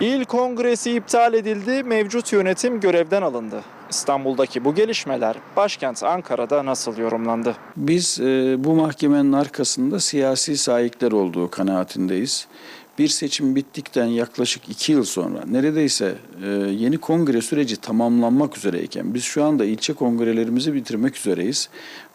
İl kongresi iptal edildi, mevcut yönetim görevden alındı. İstanbul'daki bu gelişmeler başkent Ankara'da nasıl yorumlandı? Biz e, bu mahkemenin arkasında siyasi sahipler olduğu kanaatindeyiz. Bir seçim bittikten yaklaşık iki yıl sonra neredeyse e, yeni kongre süreci tamamlanmak üzereyken biz şu anda ilçe kongrelerimizi bitirmek üzereyiz.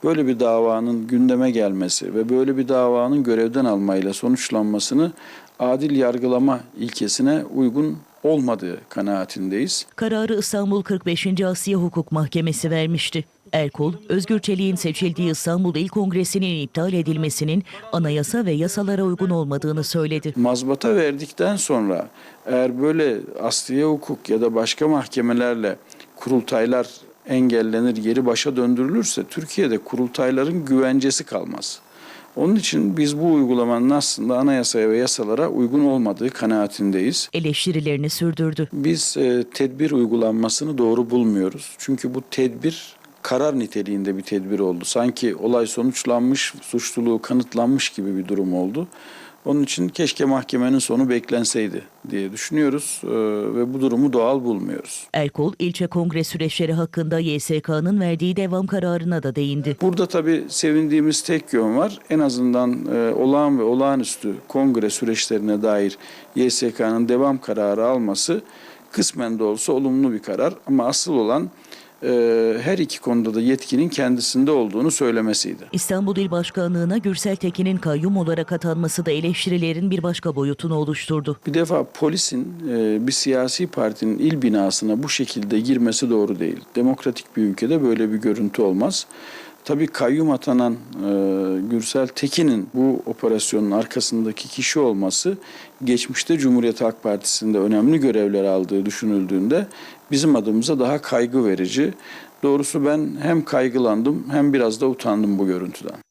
Böyle bir davanın gündeme gelmesi ve böyle bir davanın görevden almayla sonuçlanmasını adil yargılama ilkesine uygun olmadığı kanaatindeyiz. Kararı İstanbul 45. Asya Hukuk Mahkemesi vermişti. Erkol, Özgür Çelik'in seçildiği İstanbul İl Kongresi'nin iptal edilmesinin anayasa ve yasalara uygun olmadığını söyledi. mazbata verdikten sonra eğer böyle asliye hukuk ya da başka mahkemelerle kurultaylar engellenir, geri başa döndürülürse Türkiye'de kurultayların güvencesi kalmaz. Onun için biz bu uygulamanın aslında anayasaya ve yasalara uygun olmadığı kanaatindeyiz. Eleştirilerini sürdürdü. Biz e, tedbir uygulanmasını doğru bulmuyoruz. Çünkü bu tedbir karar niteliğinde bir tedbir oldu. Sanki olay sonuçlanmış, suçluluğu kanıtlanmış gibi bir durum oldu. Onun için keşke mahkemenin sonu beklenseydi diye düşünüyoruz e, ve bu durumu doğal bulmuyoruz. Erkol, ilçe kongre süreçleri hakkında YSK'nın verdiği devam kararına da değindi. Burada tabii sevindiğimiz tek yön var. En azından e, olağan ve olağanüstü kongre süreçlerine dair YSK'nın devam kararı alması kısmen de olsa olumlu bir karar. Ama asıl olan her iki konuda da yetkinin kendisinde olduğunu söylemesiydi. İstanbul İl Başkanlığı'na Gürsel Tekin'in kayyum olarak atanması da eleştirilerin bir başka boyutunu oluşturdu. Bir defa polisin e, bir siyasi partinin il binasına bu şekilde girmesi doğru değil. Demokratik bir ülkede böyle bir görüntü olmaz. Tabii kayyum atanan e, Gürsel Tekin'in bu operasyonun arkasındaki kişi olması geçmişte Cumhuriyet Halk Partisi'nde önemli görevler aldığı düşünüldüğünde bizim adımıza daha kaygı verici. Doğrusu ben hem kaygılandım hem biraz da utandım bu görüntüden.